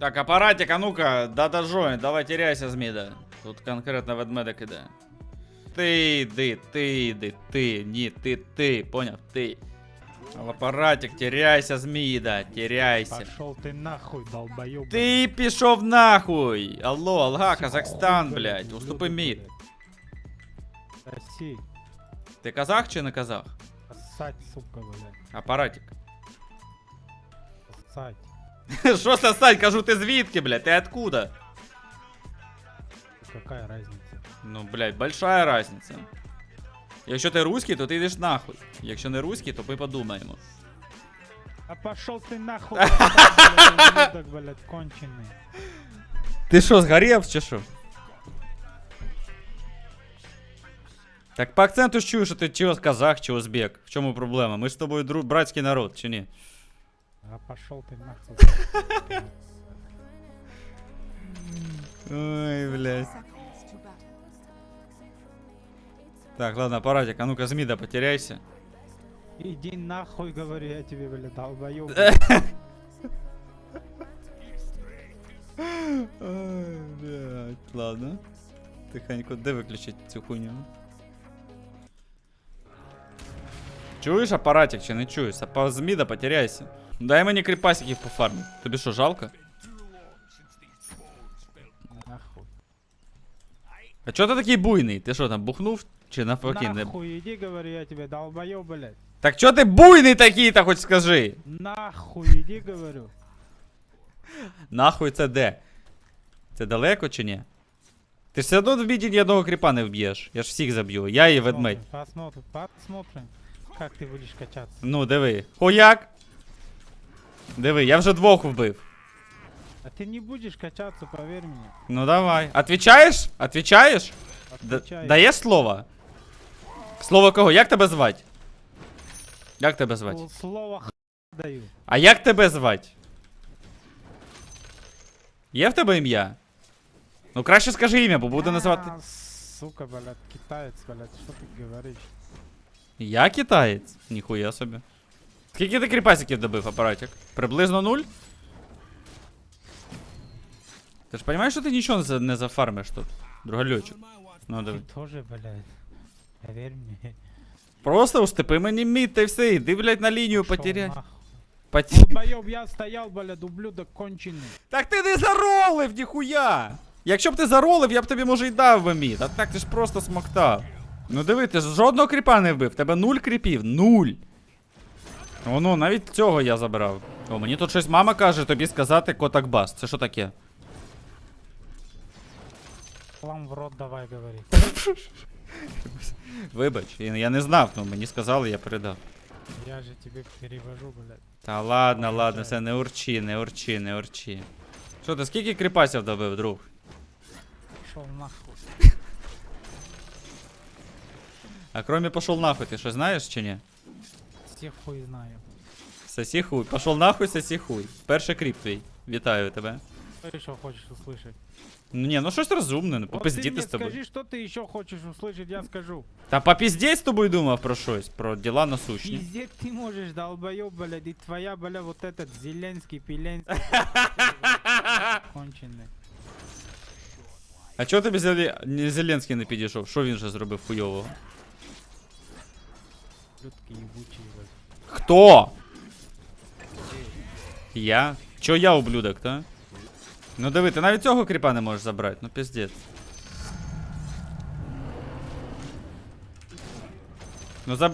Так, апаратик, а ну-ка, дата join, давай теряйся з міда. Тут конкретно ведмедик іде. Ти йди, ти йди, ти, ні, ти, ти, поняв, ти. Апаратик, теряйся з міда, теряйся. Пошел ты нахуй, долбоёб. Ти пішов нахуй! Алло, Алга, Казахстан, блядь, уступи мід. Россия. Ти казах чи не казах? Ссать, сука, блядь. Апаратик. Ссать. Що сосать? Кажу, ти звідки, блядь? Ти откуда? Какая разница? Ну, блядь, большая разница. Якщо ти русський, то ти йдеш нахуй. Якщо не русський, то ми подумаємо. А пошел ты нахуй, блядь, ублюдок, блядь, конченый. Ти що, згорів чи що? Так по акценту ж чую, що ти чи казах, чи узбек. В чому проблема? Ми ж з тобою дру... братський народ, чи ні? А пошел ты нахуй. Ой, блядь. Так, ладно, аппаратик, а ну-ка, Змида, потеряйся. Иди нахуй, говорю я тебе, блядь, долбоёб. Ой, блядь, ладно. Тихенько, де виключить цю хуйню? Чуєш апаратик чи не чуєш? А по Зміда потеряйся. Дай мені кріпасиків по фармі. Тобі що, жалко? А чого ти такий буйний? Ти що там, бухнув? Чи навпаки? Не... Нахуй иди, говорю я тебе, долбоёб, блядь. Так чого ти буйний такий, та хоч скажи? Нахуй иди, говорю. Нахуй це де? Це далеко чи ні? Ти ж все одно в біді ні одного кріпа не вб'єш. Я ж всіх заб'ю. Я і ведмедь. Посмотрим, посмотрим, как ты будешь качаться. Ну, диви. Хуяк! Диви, я вже двох вбив. А ты не будешь качаться, поверь мне. Ну давай. Отвічаєш? Отвічаєш? Д- Отвечай. Даєш слово? Слово кого? Як тебе звать? Як тебе звать? Слово х... даю. А як тебе звать? Є в тебе ім'я? Ну краще скажи ім'я, бо буду називати. А, Сука, блядь, китаец, блядь, что ты говоришь? Я китаєць? Ніхуя собі. Скільки ти кріпасиків добив, апаратик? Приблизно нуль? Ти ж розумієш, що ти нічого не за- не зафармиш тут, другольочок. Ну диви. Ты тоже, блядь. Поверь мне. Просто устепи мені мід та й все, іди, блядь, на лінію Шо потеряй. нахуй. Поті... Долбоёб, я стоял, блядь, ублюдок конченый. Так ти не заролив, ніхуя! Якщо б ти заролив, я б тобі може й дав би мід, а так ти ж просто смоктав. Ну диви, ти ж жодного кріпа не вбив, в тебе нуль кріпів, нуль. О, ну, навіть цього я забрав. О, мені тут щось мама каже, тобі сказати котакбас. Це що таке? Лам в рот давай говори. Вибач, я не знав, ну мені сказали, я передав. Я же тебе перевожу, блядь. Та ладно, ладно, все не урчи, не урчи, не урчи. Що ти скільки кріпасів добив, друг? Шел нахуй. А кроме пошел нахуй, ти що знаєш чи ні? Всех хуй знаю. Сосі хуй. Пошел нахуй, сосі хуй. Перший кріп твій. Вітаю тебе. Что еще хочешь услышать? Ну ні, ну щось розумне, ну Вот ты попиздіти мне з тобою. скажи, что ты еще хочешь услышать, я скажу. Та попіздіть з тобою думав про щось, про діла насущні. Пиздеть ты можешь, долбоёб, блядь, и твоя, бля, вот этот Зеленский, Пеленский. Конченый. А чого тобі Зелі... не Зеленський не підійшов? Що він же зробив хуйового? Людки ебучие, блядь. Хто? Я? Чо я ублюдок, та? Ну диви, ти навіть цього кріпа не можеш забрати, ну піздець. Ну заб...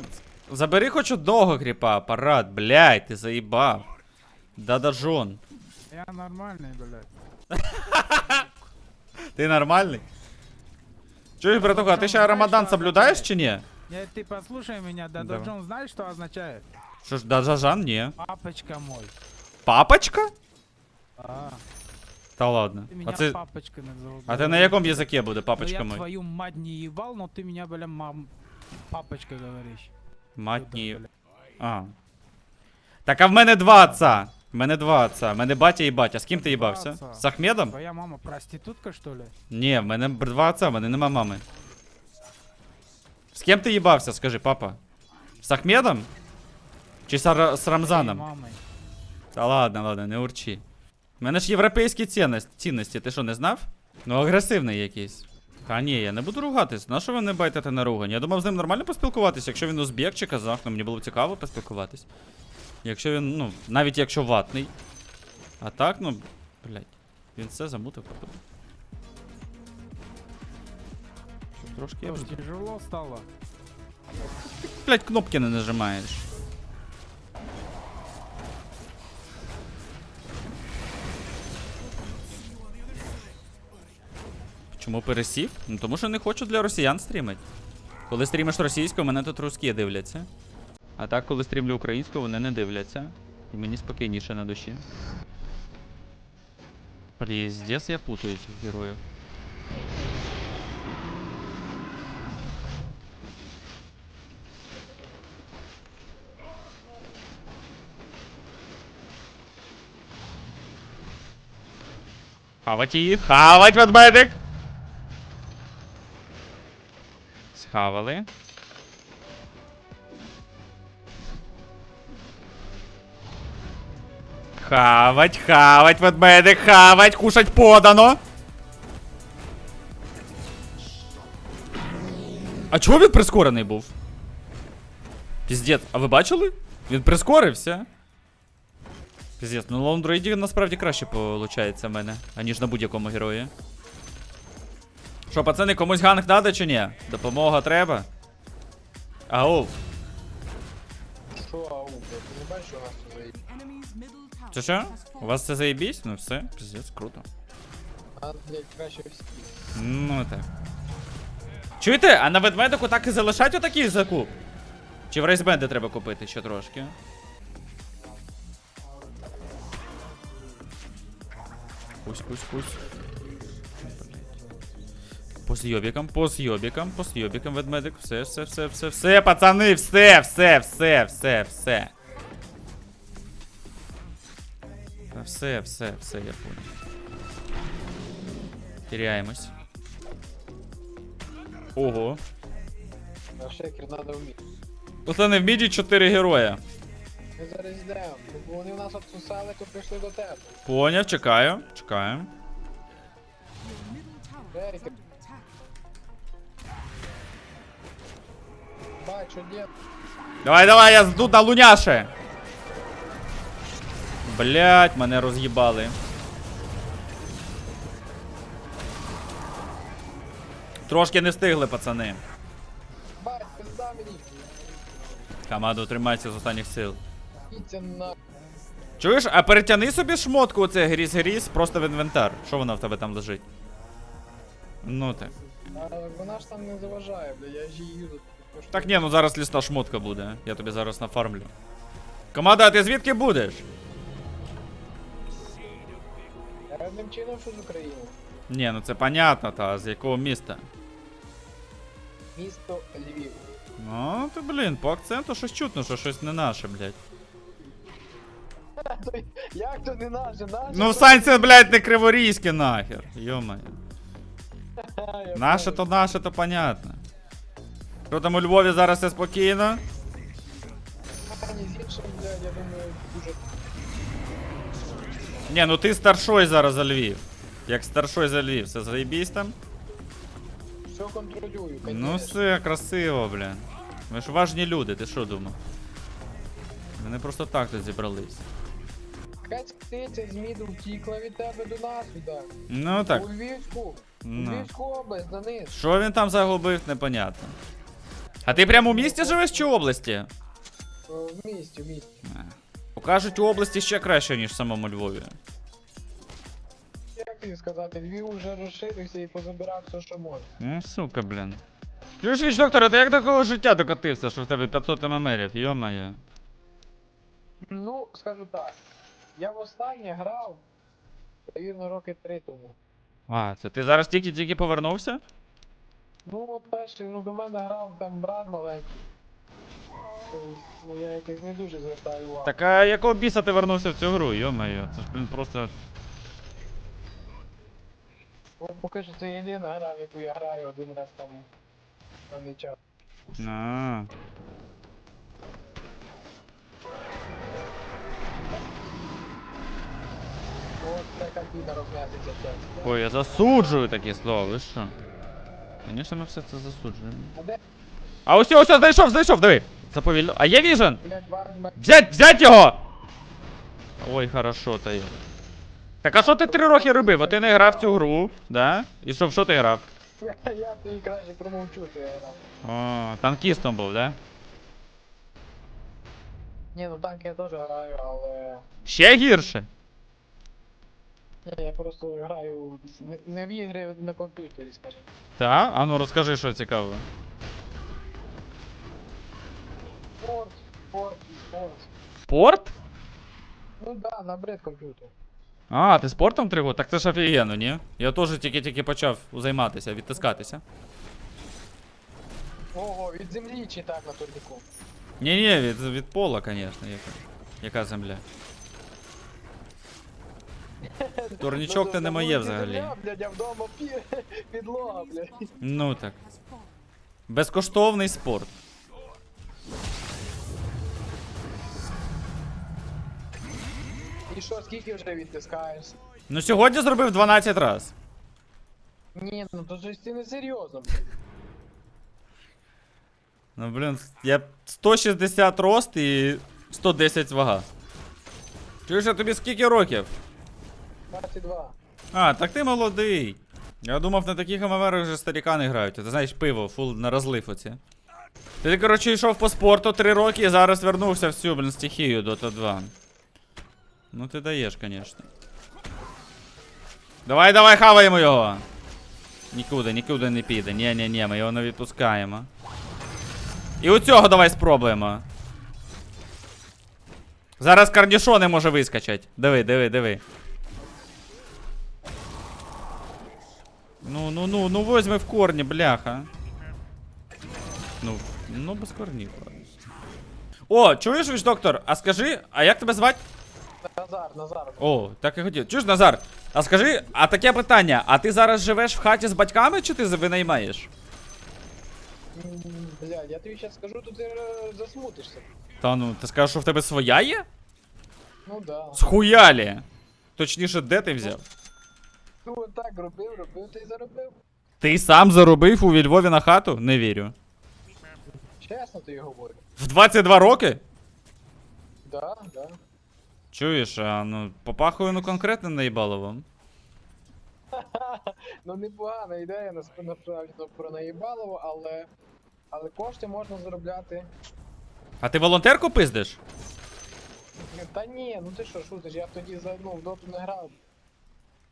забери хоч одного кріпа, апарат, блядь, ти заїбав. Да-да-жон. Я нормальный, блядь. Ти нормальний? Чуєш, братуха, а ти ще Рамадан соблюдаєш чи ні? Не, ты послушай меня, да Давай. Джон, знаешь, что означает? Що ж, да-да-жан, ні. Папочка мой. Папочка? А, Та ладно. ты меня А, це... папочкой назовут. а ти на якому язикі буде, Ну, папочка я мой? твою мать не ебал, но ты меня, бля, мам... Папочка говоришь. Матні. Туда, бля. А. Так а в мене два отца. В мене два отца. В мене батя і батя. З ким ти Два їбався? отца. З Ахмедом? Твоя мама проститутка, что ли? Ні, в мене бр- два отца, в мене нема мами. З ким ти їбався, скажи, папа? З Ахмедом? Чи з, з Рамзаном? мамой. Та ладно, ладно, не урчи. У мене ж європейські цінності, цінності, ти що, не знав? Ну, агресивний якийсь. А ні, я не буду ругатись. На що ви не байтите на ругань? Я думав з ним нормально поспілкуватись, якщо він узбек чи казах, ну мені було б цікаво поспілкуватись. Якщо він, ну, навіть якщо ватний. А так, ну, блядь, він все замутив, походу. Щоб Трошки я вже... тяжело стало? Блядь, кнопки не нажимаєш. Чому пересів? Ну тому що не хочу для росіян стрімити. Коли стрімиш російською, мене тут русські дивляться. А так, коли стрімлю українською, вони не дивляться. І мені спокійніше на душі. Піздец, я путаю цих героїв. Хавать її, хавать ведмедик! Схавали. Хавать, хавать, ведмедик, хавать, кушать подано. А чого він прискорений був? Піздець, а ви бачили? Він прискорився. Піздець, ну лондроїді насправді краще виходить в мене, аніж на будь-якому герої. Що, пацани, комусь ганг надо чи ні? Допомога треба? Ау, Що ау, бля, ти не бачиш, що у нас тут заїб? це що? У вас це заєбісь? Ну все, піздець, круто. А, блядь, краще всі. Ну так. Чуєте, а на ведмедику так і залишать отакий закуп? Чи в рейсбенди треба купити ще трошки? Пусть, пусть, пусть. По зйобікам, по зйобікам, по зйобікам ведмедик. Все, все, все, все, все, пацани, все, все, все, все, все. Та все, все, все, я понял. Теряємось. Ого. А шекер надо вміти. Пацани, в міді 4 героя. Ми зараз йдемо, бо вони в нас отсусали, то прийшли до тебе. Поняв, чекаю, чекаю. Еріка, бачу, дід. Давай, давай, я жду на луняше. Блять, мене роз'їбали. Трошки не встигли, пацани. Бать, пизда мені. Команда тримається з останніх сил. На... Чуєш, а перетяни собі шмотку оце гріз-гріз просто в інвентар. Що вона в тебе там лежить? Ну так. А вона ж там не заважає, бля, я ж її юзу. Так ні, ну зараз лісна шмотка буде. Я тобі зараз нафармлю. Команда, а ти звідки будеш? Я одним чином, що з України. Ні, ну це понятно, та з якого міста. Місто Львів. Ну, то блін, по акценту щось чутно, що щось не наше, блядь. Як то не наше, наше? Ну в санці, блядь, не криворізьке нахер. Йомаю. Наше то наше, то понятно. Що там у Львові зараз все спокійно? Ні, ну ти старшой зараз за Львів. Як старшой за Львів, все заєбісь там? все контролюю. конечно. Ну все, красиво, блін. Ми ж важні люди, ти що думав? Не просто так тут зібрались. Якась птиця з міду втікла від тебе до нас сюди. Ну так. У Львівську. У Ну. Львівську область, на низ. Що він там загубив, непонятно. А ти прямо у місті живеш чи в області? Е, В місті, в місті. Покажуть у області ще краще, ніж в самому Львові. Як тобі сказати, Львів вже розширився і позабирав все, що може. Ну, сука, блін. Чуєш, віч, доктора, ти як до такого життя докотився, що в тебе 500 ММРів, йо-моє. Ну, скажу так. Я востаннє грав, навірно, роки три тому. А, це ти зараз тільки-тільки повернувся? Ну, от перший, ну до мене грав там брат маленький. Ну, я якось не дуже звертаю увагу. Так а якого біса ти вернувся в цю гру, йо-моє, це ж, блін, просто... Ну, поки що це єдина гра, в яку я граю один раз там певний час. А. От. Ой, я засуджую такі слова, ви що? Звісно, ми все це засуджуємо. А де, А ось ось знайшов, знайшов, диви. Заповільно. А є віжен? блядь, варма? Взять, взять його! Ой, хорошо та є. Так а що ти три роки робив? А ти не грав в цю гру, да? І що, в що ти грав? Я, тобі краще промовчу, що я грав. О, танкістом був, да? Ні, ну танки я теж граю, але... Ще гірше. Ні, я просто граю не- не в ігри на комп'ютері, скажімо. Та? А ну розкажи, що цікаво. Спорт, спорт, спорт. Спорт? Ну да, набрид комп'ютер. А, ти спортом три роки? Так це ж офігенно, ні? Я теж тільки-тільки почав займатися, відтискатися. Ого, від землі чи так на турніку? Ні-ні, від, від пола, звісно, яка, яка земля. Турнічок то не моє взагалі. Блядь, а вдома підлога, блядь. Ну так. Безкоштовний спорт. І що, скільки вже відтискаєш? Ну сьогодні зробив 12 раз. Ні, ну то щось ти не серйозно, блядь. Ну блін, я 160 рост і 110 вага. Чуєш, а тобі скільки років? 22. А, так ти молодий. Я думав, на таких ММРах вже старікани грають. Ти знаєш, пиво, фул на розлив оці. Ти, коротше, йшов по спорту 3 роки і зараз вернувся в цю, блін, стихію Dota 2. Ну ти даєш, звісно. Давай, давай, хаваємо його. Нікуди, нікуди не піде. Ні, ні, ні, ми його не відпускаємо. І у цього давай спробуємо. Зараз кардішони може вискочать. Диви, диви, диви. Ну, ну, ну, ну возьми в корні, бляха. Ну, ну без корнів. О, чуєш, віж доктор, а скажи, а як тебе звати? Назар, Назар. О, так і хотів. Чуєш, Назар? А скажи, а таке питання: а ти зараз живеш в хаті з батьками чи ти винаймаєш? М, Блядь, я тобі зараз скажу, то ти е, засмутишся. Та ну, ти скажеш, що в тебе своя є? Ну да. Схуялі. Точніше, де ти взяв? Ну так робив, робив, ти й заробив. Ти сам заробив у Львові на хату? Не вірю. Чесно тобі говорю. В 22 роки? Да, да. Чуєш, а ну попахую ну конкретно наїбаловом. Ну непогана ідея насп- насправді ну, про наїбалово, але. Але кошти можна заробляти. А ти волонтерку пиздиш? Та ні, ну ти що, шутиш, я тоді за ну, в доту не грав.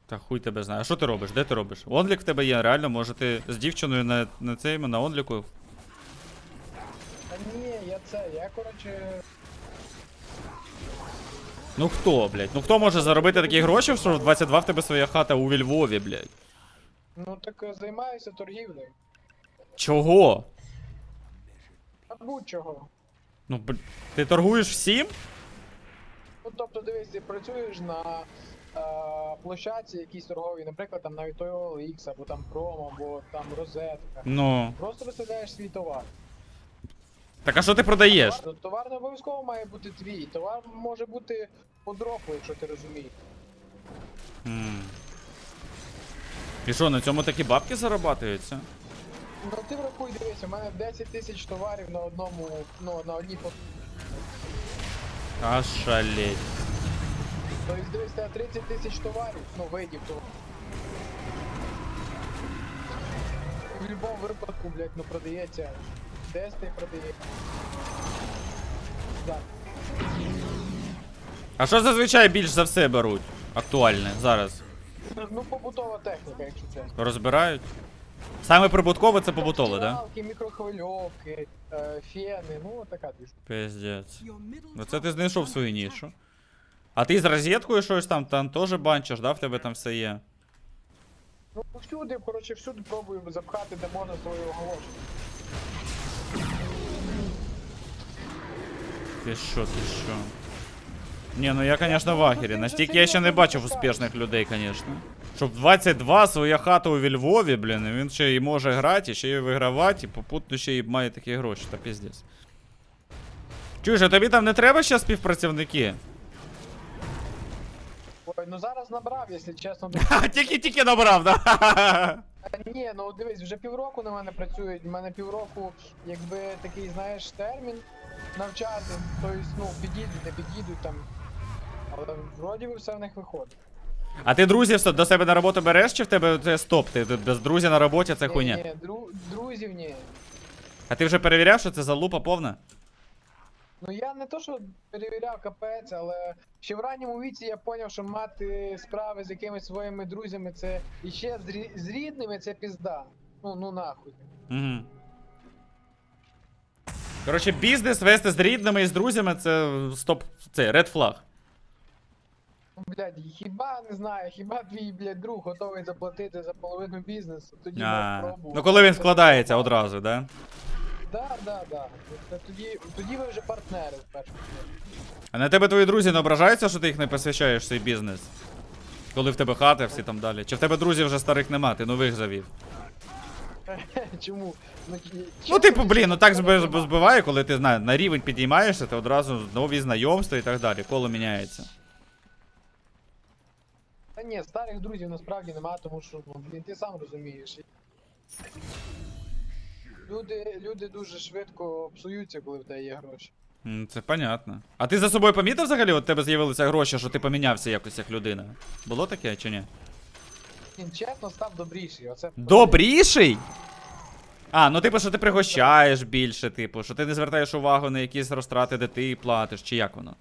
Та хуй тебе знає. А що ти робиш? Де ти робиш? Онлік в тебе є, реально, може ти з дівчиною на, на цей на онліку. Та ні, я це, я коротше. Ну хто, блядь? Ну хто може заробити такі гроші, що в 22 в тебе своя хата у Львові, блядь? Ну так е, займаюся торгівлею. Чого? А будь-чого. Ну, бл... ти торгуєш всім? Ну тобто дивись, ти працюєш на площадці якійсь торговій, наприклад, там навіть той OLX, або там промо, або там розетка. Ну. Просто виставляєш свій товар. Так а що ти продаєш? Товар, товар не обов'язково має бути твій. Товар може бути по дропу, якщо ти розумієш. М. І що, на цьому такі бабки зарабатуються? Ну ти врахуй, дивись, у мене 10 тисяч товарів на одному, ну на одній по. А шалеть. Тобто дивись, у тебе 30 тисяч товарів, ну видів товарів. В будь-якому випадку, блядь, ну продається. Десь ти продається. Так. А що зазвичай більш за все беруть? Актуальне зараз. Ну, побутова техніка, якщо це. Розбирають? Саме прибуткове це побутове, да? Стиралки, мікрохвильовки, е, фени, ну така двіж. Пиздец. Ну це ти знайшов свою нішу. А ти з розеткою щось там, там теж банчиш, да? В тебе там все є. Ну всюди, коротше, всюди пробую запхати, де можна свою оголошення. Ти що, ти що? Ні, ну я, конечно, в ахері. Настільки я ще не бачив успішних людей, конечно. Щоб 22 своя хата у Львові, блін, і він ще і може грати, і ще й вигравати, і попутно ще й має такі гроші, та піздець. Чуєш, а тобі там не треба ще співпрацівники? Ой, ну зараз набрав, якщо чесно. Тільки-тільки набрав, да? Та Ні, ну дивись, вже півроку на мене працюють. У мене півроку, якби такий, знаєш, термін навчати. Тобто, ну, підійдуть, не підійдуть там. Але вроді би все в них виходить. А ти друзів до себе на роботу береш, чи в тебе це стоп? Ти без друзів на роботі це Ні, хуйня? Ні, дру, друзів ні. А ти вже перевіряв, що це залупа повна? Ну я не то, що перевіряв капець, але ще в ранньому віці я зрозумів, що мати справи з якимись своїми друзями це і ще з, рі- з рідними це пізда. Ну, ну нахуй. Угу. Коротше, бізнес вести з рідними і з друзями це стоп. Це ред флаг. Блядь, хіба не знаю, хіба твій, блядь, друг готовий заплатити за половину бізнесу, тоді можеш ну коли він вкладається одразу, да? Да, да, да. Це тоді, тоді ви вже партнери в першу. А на тебе твої друзі не ображаються, що ти їх не посвящаєш в свій бізнес? Коли в тебе хата, всі там далі. Чи в тебе друзів вже старих нема, ти нових завів? Чому? Ну, Ну, чесно, типу, блін, ну так зби- збиває, коли ти знає, на рівень підіймаєшся, ти одразу нові знайомства і так далі. Коло міняється. Та ні, старих друзів насправді нема, тому що, ну, блін, ти сам розумієш. Люди, люди дуже швидко псуються, коли в тебе є гроші. Це понятно. А ти за собою помітив взагалі, от тебе з'явилися гроші, що ти помінявся якось як людина? Було таке чи ні? Він чесно став добріший. Оце Добріший? А, ну типу, що ти пригощаєш більше, типу, що ти не звертаєш увагу на якісь розтрати, де ти платиш, чи як воно?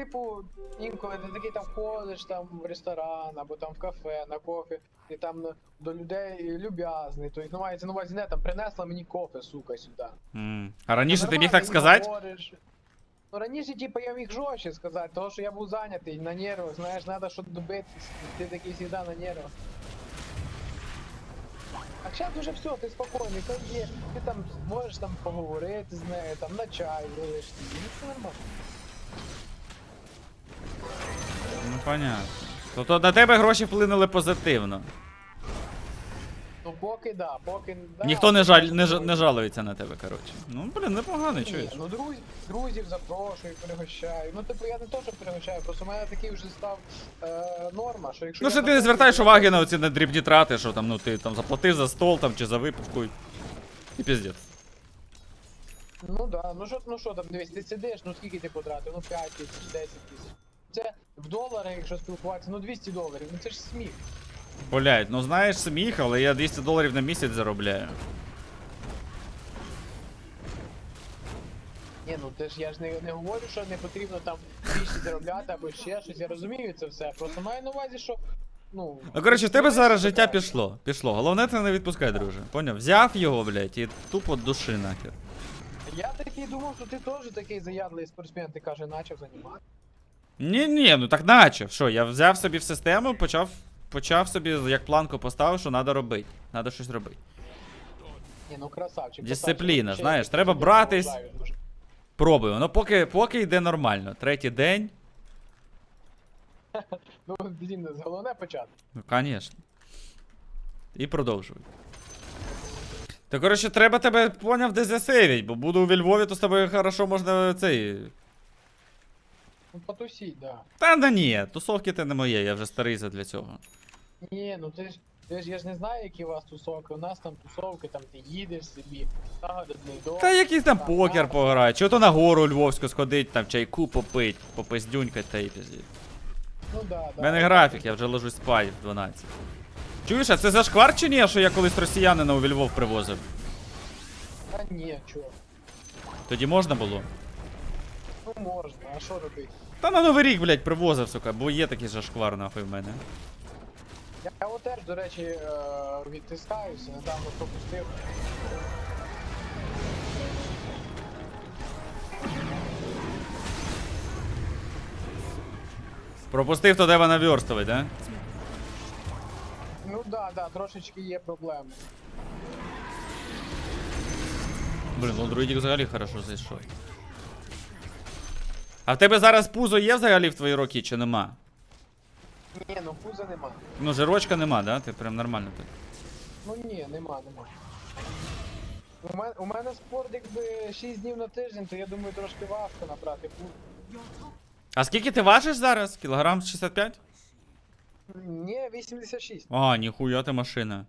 Типу, інколи ти такий там ходиш там в ресторан або там в кафе, на кофе, і там ну, до людей люб'язний. Тобто, ну мається на увазі, не там принесла мені кофе, сука, сюди. М. А раніше ти міг так сказати? говориш. Ну раніше, типу, я міг жорстче сказати, тому що я був зайнятий на нервах, знаєш, треба щось добитись, ти такий завжди на нервах. А зараз уже все, ти спокійний, то є, ти там можеш там поговорити з нею, там на чай вилиш, ну це нормально. Ну, понятно. Тобто на тебе гроші вплинули позитивно. Ну поки да, поки да. Ніхто не жаль не, ж- не жалується на тебе, коротше. Ну, блін, непогано, Ні, чуєш. ну друз, друзів запрошую, пригощаю. Ну, типу, я не то, що пригощаю, просто в мене такий вже став е, норма, що якщо. Ну я що ти не запрошую- звертаєш уваги на оці на дрібні трати, що там, ну ти там заплатив за стол там чи за випивку. і- І піздець. Ну да, ну що, ну що там, дивись, ти сидиш, ну скільки ти потратив? Ну 5 тисяч, 10 тисяч. Це в доларах, якщо спілкуватися, ну 200 доларів, ну це ж сміх. Блять, ну знаєш сміх, але я 200 доларів на місяць заробляю. Ні, ну ти ж я ж не, не говорю, що не потрібно там більше заробляти або ще щось. Я розумію це все. Просто маю на увазі, що. Ну, Ну коротше, в тебе зараз життя пішло. Пішло. Головне це не відпускай, друже. Поняв? Взяв його, блять, і тупо души нахер. Я такий думав, що ти теж такий заядлий спортсмен, ти каже, почав займати. Ні, ні, ну так наче. Що, я взяв собі в систему, почав, почав собі як планку поставив, що треба робити. Треба щось робити. Ні, ну красавчик. Дисципліна, красавчик. знаєш, треба братись. Пробую. Ну поки, поки йде нормально. Третій день. Ну, блін, головне почати. Ну, конечно. І продовжуй. Та коротше, треба тебе поняв де засейвить, бо буду у Львові, то з тобою хорошо можна цей. Ну, потусіть, да. Та да ні, тусовки це не моє, я вже старий для цього. Ні, ну ти ж, ти ж я ж не знаю, які у вас тусовки. У нас там тусовки, там ти їдеш собі, загадний дом. Та якийсь там там покер бар. пограти, чи то на гору львовську сходить, там чайку попить, попиздюнькать та й пиздіть. Ну да, У да. мене графік, я вже ложусь спать в 12. Чуєш, а це зашквар чи ні, що я колись росіянина у Львов привозив? Та ні, чого. Тоді можна було? Можна, а що робити? Та на Новий рік, блядь, привозив, сука, бо є такий зашквар нахуй в мене. Я, я от теж, до речі, е, відтискаюся, недавно пропустив. Пропустив то дева наверстувати, да? Ну да, да, трошечки є проблеми. Блін, ну друїдік взагалі хорошо зайшов. А в тебе зараз пузо є взагалі в твої роки чи нема? Ні, ну пуза нема. Ну, жирочка нема, да? Ти прям нормально так. Ну ні, нема, нема. У мене, у мене спорт якби 6 днів на тиждень, то я думаю трошки важко набрати пузо. А скільки ти важиш зараз? Кілограм 65? Ні, 86. А, ніхуя ти машина.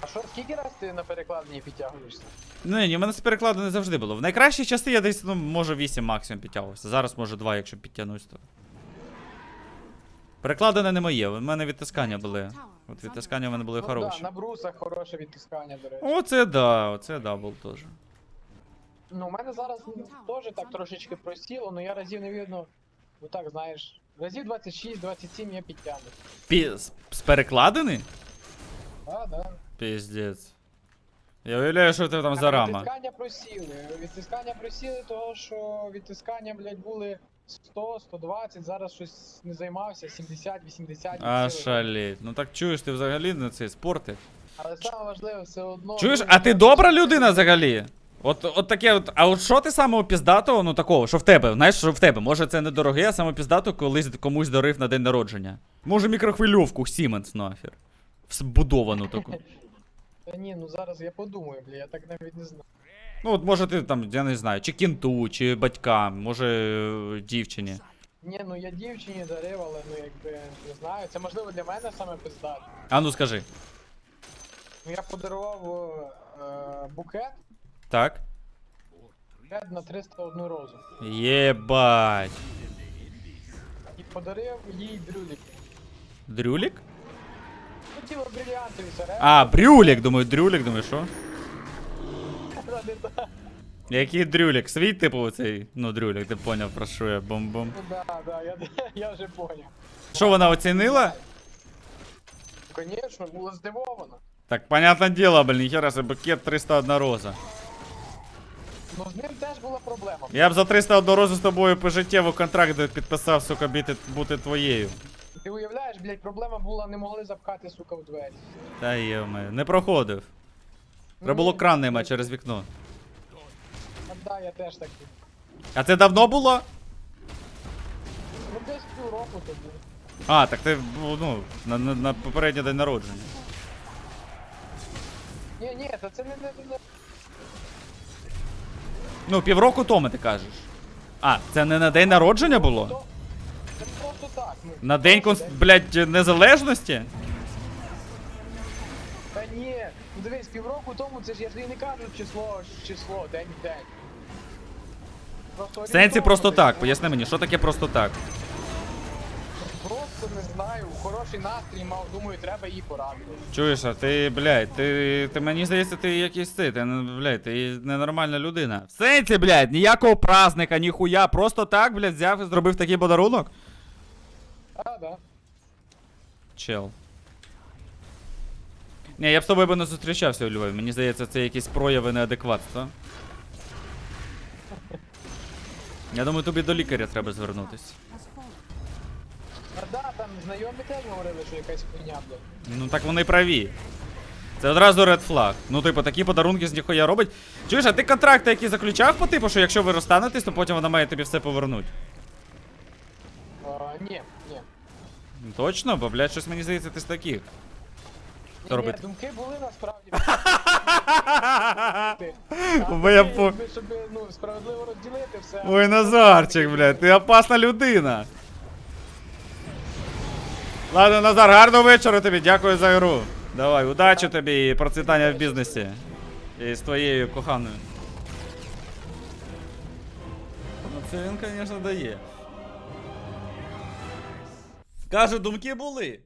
А що, скільки раз ти на перекладині підтягуєшся? Не, ні, в мене з перекладу не завжди було. В найкращі часи я десь, ну, може 8 максимум підтягувався. Зараз може 2, якщо підтягнусь, то. Перекладини не моє, в мене відтискання були. От відтискання в мене були Ну, хороші. да, на брусах хороше відтискання, до речі. Оце да, оце да, був теж. Ну, у мене зараз ну, теж так трошечки просіло, але я разів не видно. Ну так, знаєш, разів 26-27 я підтягну. Пі... з- З перекладини? Так, да. Піздець. Я уявляю, що ти там за рама. Відтискання просіли. Відтискання просіли, того що відтискання, блядь, були 100, 120, зараз щось не займався, 70, 80 А шаліть. Ну так чуєш, ти взагалі на цей спорти. Але саме важливе все одно. Чуєш, ну, а ти добра людина взагалі? От, от таке, от, а от що ти самого піздатого, ну такого, що в тебе, знаєш, що в тебе? Може це не дороге, а саме піздато колись комусь дарив на день народження. Може мікрохвильовку Siemens нахер. Вбудовану таку. Та ні, ну зараз я подумаю, бля, я так навіть не знаю. Ну от може ти там, я не знаю, чи кінту, чи батькам, може е, дівчині. Ні, ну я дівчині дарив, але ну якби не знаю. Це можливо для мене саме пиздато. А ну скажи. Ну я подарував е, букет, Так? букет на 301 розу. Єбать. І подарив їй брюлік. Дрюлік? Тіло бриліантові. А, брюлік, думаю, дрюлік, думаю, що? Який дрюлік? Свій типу цей, ну дрюлік, ти поняв, про що я бом-бом. Ну да, да, я, я вже поняв. Що вона оцінила? Звісно, була здивована. Так, понятное дело, блин, ніхера себе букет 301 роза. Ну з ним теж була проблема. Я б за 301 розу з тобою пожиттєво контракт підписав, сука, бути, бути твоєю. Ти уявляєш, блядь, проблема була, не могли запхати, сука, в двері. Та є не проходив. Треба було Ну, кран наймати через вікно. А, да, я теж так. А це давно було? Ну десь півроку тоді. А, так ти ну, на, на, на попередній день народження. Ні, ні, та це не, не, не. Ну, півроку тому ти кажеш. А, це не на день народження було? То- Це просто так. Ну, На день конст... блядь, незалежності? Та ні, ну дивись, півроку тому це ж я ж і не кажу число, число, день в день. Просто В сенсі орієнтовно просто десь, так. ну, Поясни мені, що таке просто так? Просто не знаю, хороший настрій мав, думаю, треба її порадити. Чуєш, а ти, блядь, ти, ти мені здається, ти якийсь ти, ти, не- блядь, ти ненормальна людина. В сенсі, блядь, ніякого праздника, ніхуя, просто так, блядь, взяв і зробив такий подарунок? А, да. Чел. Ні, я б з тобою би не зустрічався у Львові. Мені здається, це якісь прояви неадекватства. Я думаю, тобі до лікаря треба звернутися. А да, там знайомі теж говорили, що якась хуйня, блядь. Ну так вони праві. Це одразу ред флаг. Ну, типу, такі подарунки з ніхуя робить. Чуєш, а ти контракти які заключав по типу, що якщо ви розстанетесь, то потім вона має тобі все повернути. А, ні, ні. Ну, Точно, бо, блядь, щось мені здається, ти з таких. Ні, ні, робити? думки були насправді. Бо я по- Щоб ну, справедливо розділити все. Ой, Назарчик, блядь, ти опасна людина. Ладно, Назар, гарного вечора тобі, дякую за гру. Давай, удачі тобі і процвітання в бізнесі. І з твоєю коханою. Ну це він, звісно, дає. Каже, думки були.